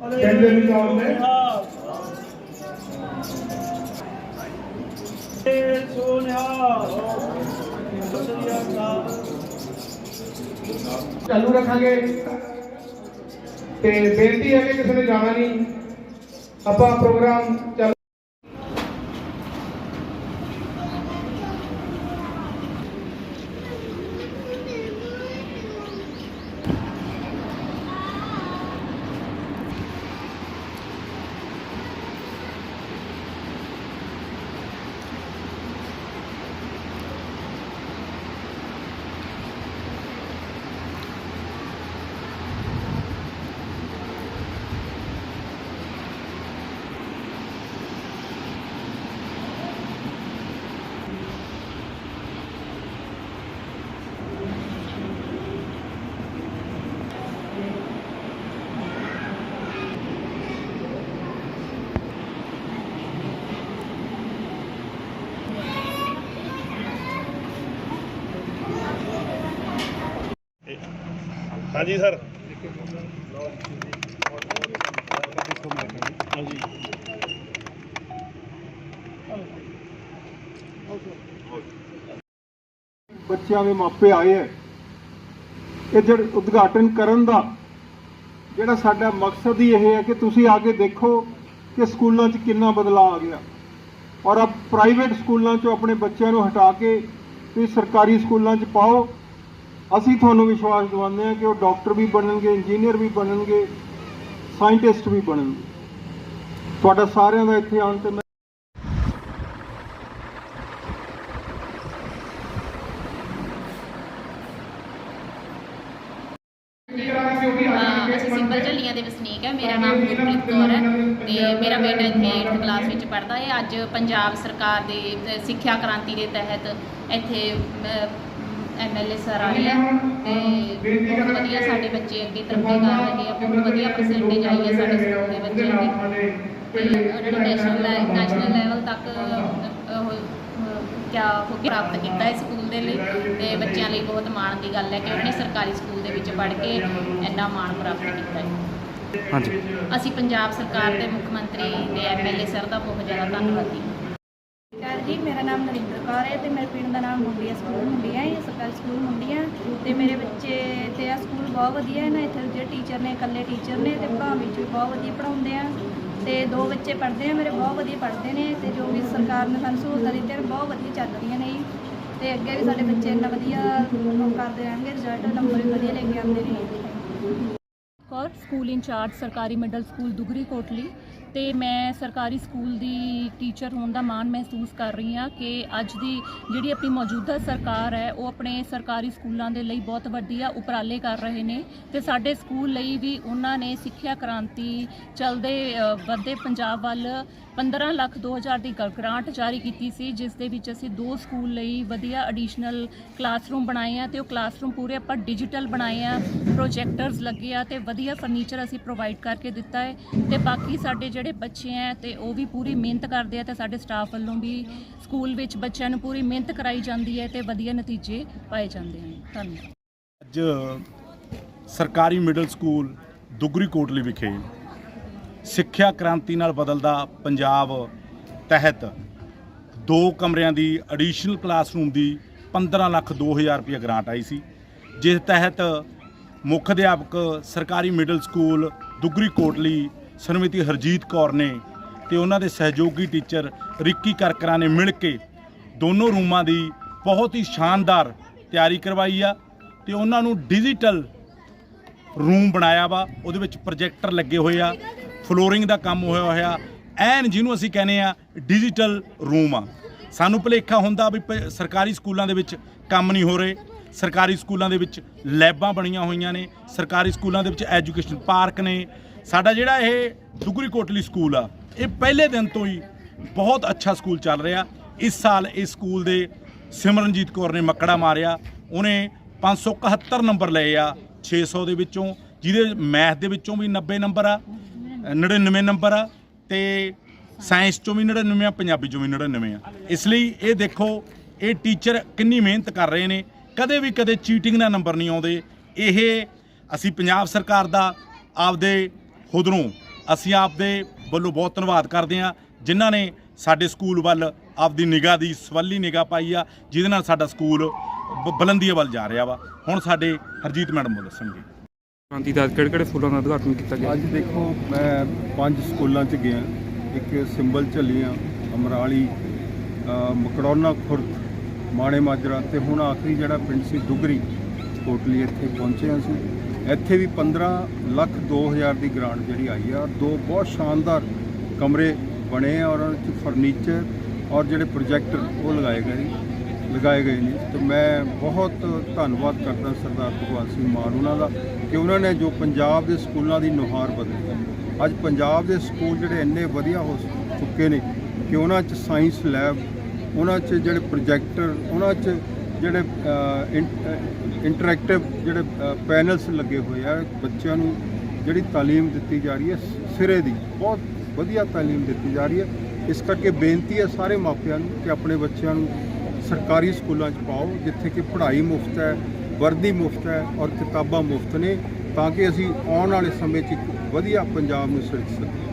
ਕਹਿੰਦੇ ਵੀ ਤੌਰ ਤੇ ਚਾਲੂ ਰੱਖਾਂਗੇ ਤੇ ਬੇਨਤੀ ਹੈ ਕਿ ਕਿਸੇ ਨੇ ਜਾਣਾ ਨਹੀਂ ਆਪਾਂ ਪ੍ਰੋਗਰਾਮ ਹਾਂਜੀ, ਸਰ। ਬੱਚਿਆਂ ਦੇ ਮਾਪੇ ਆਏ ਹੈ। ਇਹ ਜਿਹੜਾ ਉਦਘਾਟਨ ਕਰਨ ਦਾ ਜਿਹੜਾ ਸਾਡਾ ਮਕਸਦ ਹੀ ਇਹ ਹੈ ਕਿ ਤੁਸੀਂ ਆ ਕੇ ਦੇਖੋ ਕਿ ਸਕੂਲਾਂ 'ਚ ਕਿੰਨਾ ਬਦਲਾਅ ਆ ਗਿਆ। ਔਰ ਆਪ ਪ੍ਰਾਈਵੇਟ ਸਕੂਲਾਂ 'ਚੋਂ ਆਪਣੇ ਬੱਚਿਆਂ ਨੂੰ ਹਟਾ ਕੇ ਤੁਸੀਂ ਸਰਕਾਰੀ ਸਕੂਲਾਂ 'ਚ ਪਾਓ। ਅਸੀਂ ਤੁਹਾਨੂੰ ਵਿਸ਼ਵਾਸ ਦਿਵਾਉਂਦੇ ਹਾਂ ਕਿ ਉਹ ਡਾਕਟਰ ਵੀ ਬਣਨਗੇ, ਇੰਜੀਨੀਅਰ ਵੀ ਬਣਨਗੇ, ਸਾਇੰਟਿਸਟ ਵੀ ਬਣਨਗੇ। ਤੁਹਾਡਾ ਸਾਰਿਆਂ ਦਾ ਇੱਥੇ ਆਉਣ ਤੇ ਮੈਂ ਝੱਲੀਆਂ ਦੇ ਵਸਨੀਕ ਹੈ। ਮੇਰਾ ਨਾਮ ਗੁਰਪ੍ਰੀਤ ਕੌਰ ਹੈ ਤੇ ਮੇਰਾ ਬੇਟਾ ਇੱਥੇ 8th ਕਲਾਸ ਵਿੱਚ ਪੜ੍ਹਦਾ ਹੈ। ਅੱਜ ਪੰਜਾਬ ਸਰਕਾਰ ਦੇ ਸਿੱਖਿਆ ਕ੍ਰਾਂਤੀ ਦੇ ਤਹਿਤ ਇੱਥੇ ਐਮਐਲਏ ਸਰ ਆਏ ਆ ਤੇ ਬਹੁਤ ਵਧੀਆ ਸਾਡੇ ਬੱਚੇ ਅੱਗੇ ਤਰੱਕੀ ਕਰ ਰਹੇ ਆ ਬਹੁਤ ਵਧੀਆ ਪਰਸੈਂਟੇਜ ਆਈ ਹੈ ਸਾਡੇ ਸਕੂਲ ਦੇ ਬੱਚਿਆਂ ਦੀ। ਤੇ ਨੈਸ਼ਨਲ ਨੈਸ਼ਨਲ ਲੈਵਲ ਤੱਕ ਕਿਆ ਹੋ ਕੇ ਪ੍ਰਾਪਤ ਕੀਤਾ ਹੈ ਸਕੂਲ ਦੇ ਲਈ ਤੇ ਬੱਚਿਆਂ ਲਈ ਬਹੁਤ ਮਾਣ ਦੀ ਗੱਲ ਹੈ ਕਿ ਉਹਨੇ ਸਰਕਾਰੀ ਸਕੂਲ ਦੇ ਵਿੱਚ ਪੜ੍ਹ ਕੇ ਇੰਨਾ ਮਾਣ ਪ੍ਰਾਪਤ ਕੀਤਾ ਹੈ। ਹਾਂਜੀ। ਅਸੀਂ ਪੰਜਾਬ ਸਰਕਾਰ ਦੇ ਮੁੱਖ ਮੰਤਰੀ ਤੇ ਐਮਐਲਏ ਸਰ ਦਾ ਬਹੁਤ ਜ਼ਿਆਦਾ ਧੰਨਵਾਦੀ ਹਾਂ। ਜੀ ਮੇਰਾ ਨਾਮ ਨਰਿੰਦਰ ਕੌਰ ਹੈ ਤੇ ਮੇਰੇ ਪਿੰਡ ਦਾ ਨਾਮ ਮੁੰਡੀਆ ਸਕੂਲ ਮੁੰਡੀਆ ਹੈ ਇਹ ਸਰਕਾਰੀ ਸਕੂਲ ਮੁੰਡੀਆ। ਤੇ ਮੇਰੇ ਬੱਚੇ ਤੇ ਆ ਸਕੂਲ ਬਹੁਤ ਵਧੀਆ ਹੈ ਨਾ, ਇੱਥੇ ਜਿਹੜੇ ਟੀਚਰ ਨੇ, ਇਕੱਲੇ ਟੀਚਰ ਨੇ ਤੇ ਪੜ੍ਹਾਉਣ ਵਿੱਚ ਵੀ ਬਹੁਤ ਵਧੀਆ ਪੜ੍ਹਾਉਂਦੇ ਆ। ਤੇ ਦੋ ਬੱਚੇ ਪੜ੍ਹਦੇ ਆ, ਮੇਰੇ ਬਹੁਤ ਵਧੀਆ ਪੜ੍ਹਦੇ ਨੇ ਤੇ ਜੋ ਵੀ ਸਰਕਾਰ ਨੇ ਸਾਨੂੰ ਸਹੂਲਤਾਂ ਦਿੱਤੀਆਂ ਨੇ, ਬਹੁਤ ਵਧੀਆ ਚੱਲ ਰਹੀਆਂ ਨੇ ਜੀ। ਤੇ ਅੱਗੇ ਵੀ ਸਾਡੇ ਬੱਚੇ ਇੰਨਾ ਵਧੀਆ ਕਰਦੇ ਰਹਿਣਗੇ ਰਿਜ਼ਲਟ ਨੰਬਰ ਵੀ ਵਧੀਆ ਲੈ ਕੇ ਆਉਂਦੇ ਨੇ। ਕੌਰ, ਸਕੂਲ ਇੰਚਾਰਜ, ਸਰਕਾਰੀ ਮਿਡਲ ਸਕੂਲ ਦੁਗਰੀ ਕੋਟਲੀ ਤੇ ਮੈਂ ਸਰਕਾਰੀ ਸਕੂਲ ਦੀ ਟੀਚਰ ਹੋਣ ਦਾ ਮਾਣ ਮਹਿਸੂਸ ਕਰ ਰਹੀ ਹਾਂ ਕਿ ਅੱਜ ਦੀ ਜਿਹੜੀ ਆਪਣੀ ਮੌਜੂਦਾ ਸਰਕਾਰ ਹੈ ਉਹ ਆਪਣੇ ਸਰਕਾਰੀ ਸਕੂਲਾਂ ਦੇ ਲਈ ਬਹੁਤ ਵਧੀਆ ਉਪਰਾਲੇ ਕਰ ਰਹੇ ਨੇ ਤੇ ਸਾਡੇ ਸਕੂਲ ਲਈ ਵੀ ਉਹਨਾਂ ਨੇ ਸਿੱਖਿਆ ਕ੍ਰਾਂਤੀ ਚਲਦੇ ਅ, ਪੰਜਾਬ ਵੱਲ 15 ਲੱਖ 2000 ਦੀ ਗ- ਗ੍ਰਾਂਟ ਜਾਰੀ ਕੀਤੀ ਸੀ ਜਿਸ ਦੇ ਵਿੱਚ ਅਸੀਂ ਦੋ ਸਕੂਲ ਲਈ ਵਧੀਆ ਐਡੀਸ਼ਨਲ ਕਲਾਸਰੂਮ ਬਣਾਏ ਆ ਤੇ ਉਹ ਕਲਾਸਰੂਮ ਪੂਰੇ ਆਪਾਂ ਡਿਜੀਟਲ ਬਣਾਏ ਆ ਪ੍ਰੋਜੈਕਟਰਸ ਲੱਗੇ ਆ ਤੇ ਵਧੀਆ ਫਰਨੀਚਰ ਅਸੀਂ ਪ੍ਰੋਵਾਈਡ ਕਰਕੇ ਦਿੱਤਾ ਹੈ ਤੇ ਬਾਕੀ ਸਾਡੇ ਜਿਹੜੇ ਬੱਚੇ ਆ ਤੇ ਉਹ ਵੀ ਪੂਰੀ ਮਿਹਨਤ ਕਰਦੇ ਆ ਤੇ ਸਾਡੇ ਸਟਾਫ ਵੱਲੋਂ ਵੀ ਸਕੂਲ ਵਿੱਚ ਬੱਚਿਆਂ ਨੂੰ ਪੂਰੀ ਮਿਹਨਤ ਕਰਾਈ ਜਾਂਦੀ ਹੈ ਤੇ ਵਧੀਆ ਨਤੀਜੇ ਪਾਏ ਜਾਂਦੇ ਹਨ। ਧੰਨਵਾਦ। ਅੱਜ ਸਰਕਾਰੀ ਮਿਡਲ ਸਕੂਲ ਦੁਗਰੀ ਕੋਟਲੀ ਵਿਖੇ ਸਿੱਖਿਆ ਕ੍ਰਾਂਤੀ ਨਾਲ ਬਦਲਦਾ ਪੰਜਾਬ ਤਹਿਤ ਦੋ ਕਮਰਿਆਂ ਦੀ ਐਡੀਸ਼ਨਲ ਕਲਾਸਰੂਮ ਦੀ 15 ਲੱਖ 2000 ਰੁਪਏ ਗ੍ਰਾਂਟ ਆਈ ਸੀ, ਜਿਸ ਤਹਿਤ ਮੁੱਖ ਅਧਿਆਪਕ ਸਰਕਾਰੀ ਮਿਡਲ ਸਕੂਲ ਦੁਗਰੀ ਕੋਟਲੀ ਸ਼੍ਰੀਮਤੀ ਹਰਜੀਤ ਕੌਰ ਨੇ ਤੇ ਉਹਨਾਂ ਦੇ ਸਹਿਯੋਗੀ ਟੀਚਰ ਰਿੱਕੀ ਕਰਕਰਾ ਨੇ ਮਿਲ ਕੇ ਦੋਨੋਂ ਰੂਮਾਂ ਦੀ ਬਹੁਤ ਹੀ ਸ਼ਾਨਦਾਰ ਤਿਆਰੀ ਕਰਵਾਈ ਆ ਤੇ ਉਹਨਾਂ ਨੂੰ ਡਿਜੀਟਲ ਰੂਮ ਬਣਾਇਆ ਵਾ, ਉਹਦੇ ਵਿੱਚ ਪ੍ਰੋਜੈਕਟਰ ਲੱਗੇ ਹੋਏ ਆ, ਫਲੋਰਿੰਗ ਦਾ ਕੰਮ ਹੋਇਆ ਹੋਇਆ, ਐਨ ਜਿਹਨੂੰ ਅਸੀਂ ਕਹਿੰਦੇ ਆ ਡਿਜੀਟਲ ਰੂਮ ਆ। ਸਾਨੂੰ ਭੁਲੇਖਾ ਹੁੰਦਾ ਵੀ ਪ- ਸਰਕਾਰੀ ਸਕੂਲਾਂ ਦੇ ਵਿੱਚ ਕੰਮ ਨਹੀਂ ਹੋ ਰਹੇ। ਸਰਕਾਰੀ ਸਕੂਲਾਂ ਦੇ ਵਿੱਚ ਲੈਬਾਂ ਬਣੀਆਂ ਹੋਈਆਂ ਨੇ, ਸਰਕਾਰੀ ਸਕੂਲਾਂ ਦੇ ਵਿੱਚ ਐਜੂਕੇਸ਼ਨ ਪਾਰਕ ਨੇ। ਸਾਡਾ ਜਿਹੜਾ ਇਹ ਦੁਗਰੀ ਕੋਟਲੀ ਸਕੂਲ ਆ, ਇਹ ਪਹਿਲੇ ਦਿਨ ਤੋਂ ਹੀ ਬਹੁਤ ਅੱਛਾ ਸਕੂਲ ਚੱਲ ਰਿਹਾ। ਇਸ ਸਾਲ ਇਸ ਸਕੂਲ ਦੇ ਸਿਮਰਨਜੀਤ ਕੌਰ ਨੇ ਮੱਕੜਾ ਮਾਰਿਆ, ਉਹਨੇ 571 ਨੰਬਰ ਲਏ ਆ 600 ਦੇ ਵਿੱਚੋਂ, ਜਿਹਦੇ ਮੈਥ ਦੇ ਵਿੱਚੋਂ ਵੀ 90 ਨੰਬਰ ਆ 99 ਨੰਬਰ ਆ ਤੇ ਸਾਇੰਸ ਚੋਂ ਵੀ 99 ਆ, ਪੰਜਾਬੀ ਚੋਂ ਵੀ 99 ਆ। ਇਸ ਲਈ ਇਹ ਦੇਖੋ, ਇਹ ਟੀਚਰ ਕਿੰਨੀ ਮਿਹਨਤ ਕਰ ਰਹੇ ਨੇ ਕਦੇ ਵੀ ਕਦੇ ਚੀਟਿੰਗ ਨਾਲ ਨੰਬਰ ਨਹੀਂ ਆਉਂਦੇ। ਇਹ ਅਸੀਂ ਪੰਜਾਬ ਸਰਕਾਰ ਦਾ ਆਪਦੇ ਖੁਦਰੋਂ ਅਸੀਂ ਆਪਦੇ ਵੱਲੋਂ ਬਹੁਤ ਧੰਨਵਾਦ ਕਰਦੇ ਹਾਂ ਜਿਨ੍ਹਾਂ ਨੇ ਸਾਡੇ ਸਕੂਲ ਵੱਲ ਆਪਦੀ ਨਿਗਾਹ ਦੀ ਸਵੱਲੀ ਨਿਗਾਹ ਪਾਈ ਆ ਜਿਹਦੇ ਨਾਲ ਸਾਡਾ ਸਕੂਲ ਬ- ਬੁਲੰਦੀਆਂ ਵੱਲ ਜਾ ਰਿਹਾ ਵਾ। ਹੁਣ ਸਾਡੇ ਹਰਜੀਤ ਮੈਡਮ ਉਹ ਦੱਸਣਗੇ। ਕ੍ਰਾਂਤੀ ਦਾ ਕਿਹੜੇ ਕਿਹੜੇ ਫੁੱਲਾਂ ਦਾ ਉਦਘਾਟਨ ਕੀਤਾ ਗਿਆ? ਅੱਜ ਦੇਖੋ ਮੈਂ ਪੰਜ ਸਕੂਲਾਂ 'ਚ ਗਿਆ। ਇੱਕ ਸਿੰਬਲ ਝੱਲੀਆਂ ਅਮਰਾਲੀ ਮਕੜੌਨਾ ਖੁਰਦ ਮਾਣੇ ਮਾਜਰਾ ਤੇ ਹੁਣ ਆਖਰੀ ਜਿਹੜਾ ਪਿੰਡ ਸੀ ਦੁਗਰੀ, ਕੋਟਲੀ ਇੱਥੇ ਪਹੁੰਚੇ ਹਾਂ ਅਸੀਂ ਇੱਥੇ ਵੀ 15 ਲੱਖ 2000 ਦੀ ਗ੍ਰਾਂਟ ਜਿਹੜੀ ਆਈ ਆ ਔਰ ਦੋ ਬਹੁਤ ਸ਼ਾਨਦਾਰ ਕਮਰੇ ਬਣੇ ਆ ਔਰ ਉਹਨਾਂ 'ਚ ਫਰਨੀਚਰ ਔਰ ਜਿਹੜੇ ਪ੍ਰੋਜੈਕਟਰ ਉਹ ਲਗਾਏ ਗਏ ਨੇ, ਲਗਾਏ ਗਏ ਨੇ। ਤੇ ਮੈਂ ਬਹੁਤ ਧੰਨਵਾਦ ਕਰਦਾ ਸਰਦਾਰ ਭਗਵੰਤ ਸਿੰਘ ਮਾਨ ਉਹਨਾਂ ਦਾ ਕਿ ਉਹਨਾਂ ਨੇ ਜੋ ਪੰਜਾਬ ਦੇ ਸਕੂਲਾਂ ਦੀ ਨੁਹਾਰ ਬਦਲੀ। ਅੱਜ ਪੰਜਾਬ ਦੇ ਸਕੂਲ ਜਿਹੜੇ ਇੰਨੇ ਵਧੀਆ ਹੋ ਚੁੱਕੇ ਨੇ ਕਿ ਉਹਨਾਂ 'ਚ ਸਾਇੰਸ ਲੈਬ ਉਹਨਾਂ 'ਚ ਜਿਹੜੇ ਪ੍ਰੋਜੈਕਟਰ ਉਹਨਾਂ 'ਚ ਜਿਹੜੇ ਇੰਟਰੈਕਟਿਵ ਜਿਹੜੇ ਪੈਨਲਸ ਲੱਗੇ ਹੋਏ ਆ, ਬੱਚਿਆਂ ਨੂੰ ਜਿਹੜੀ ਤਾਲੀਮ ਦਿੱਤੀ ਜਾ ਰਹੀ ਹੈ, ਸਿਰੇ ਦੀ, ਬਹੁਤ ਵਧੀਆ ਤਾਲੀਮ ਦਿੱਤੀ ਜਾ ਰਹੀ ਹੈ। ਇਸ ਕਰਕੇ ਬੇਨਤੀ ਹੈ ਸਾਰੇ ਮਾਪਿਆਂ ਨੂੰ ਕਿ ਆਪਣੇ ਬੱਚਿਆਂ ਨੂੰ ਸਰਕਾਰੀ ਸਕੂਲਾਂ 'ਚ ਪਾਓ, ਜਿੱਥੇ ਕਿ ਪੜ੍ਹਾਈ ਮੁਫਤ ਹੈ, ਵਰਦੀ ਮੁਫਤ ਹੈ ਔਰ ਕਿਤਾਬਾਂ ਮੁਫਤ ਨੇ, ਤਾਂ ਕਿ ਅਸੀਂ ਆਉਣ ਵਾਲੇ ਸਮੇਂ 'ਚ ਇੱਕ ਵਧੀਆ ਪੰਜਾਬ ਨੂੰ ਸਿਰਜ ਸਕੀਏ।